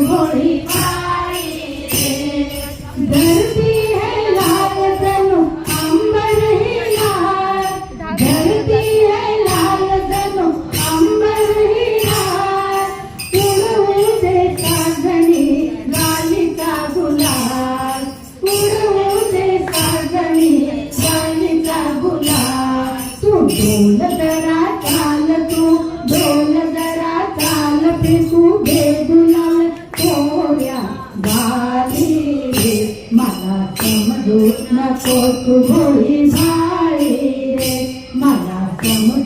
ঘড়ি পা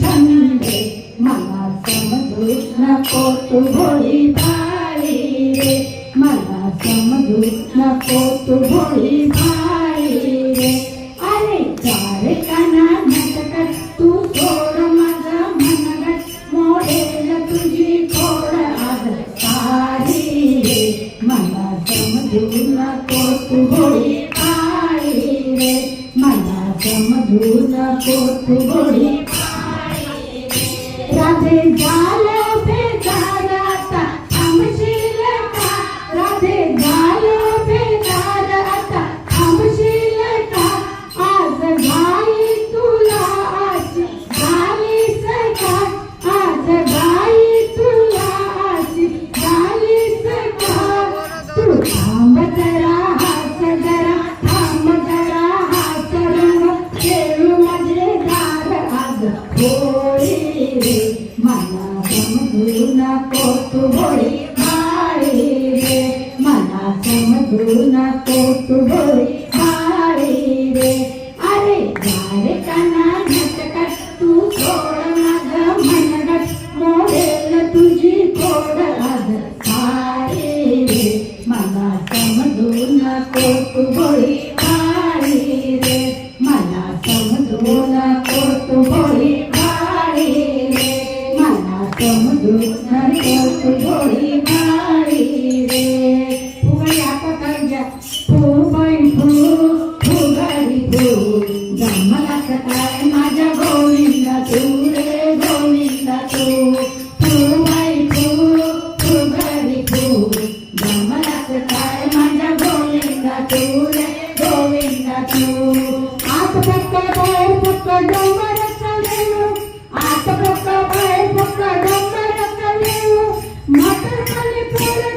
छंदे मला समजू नको तू भोळी भाळी रे. मला समजू नको तू भोळी भाळी रे. अरे चार काना झटकत तू सोड माझं मनगट. मोडेल तुझी खोड आज सारी रे. मला समजू नको तू भोळी भाळी रे. मला समजू नको तू भोळी जाल नको तू भोळी माळी रे. मला समजू नको तू भोळी माळी रे. अरे गारे काना झटकट तू माझं माझ मनगट. मोडेल तुझी फोड आज रे. मला समजू नको तू भोळी ఆట పక్క పక్క డొమ్మ రక్కలేవు మటర్ పల్లి పూల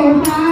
honrar.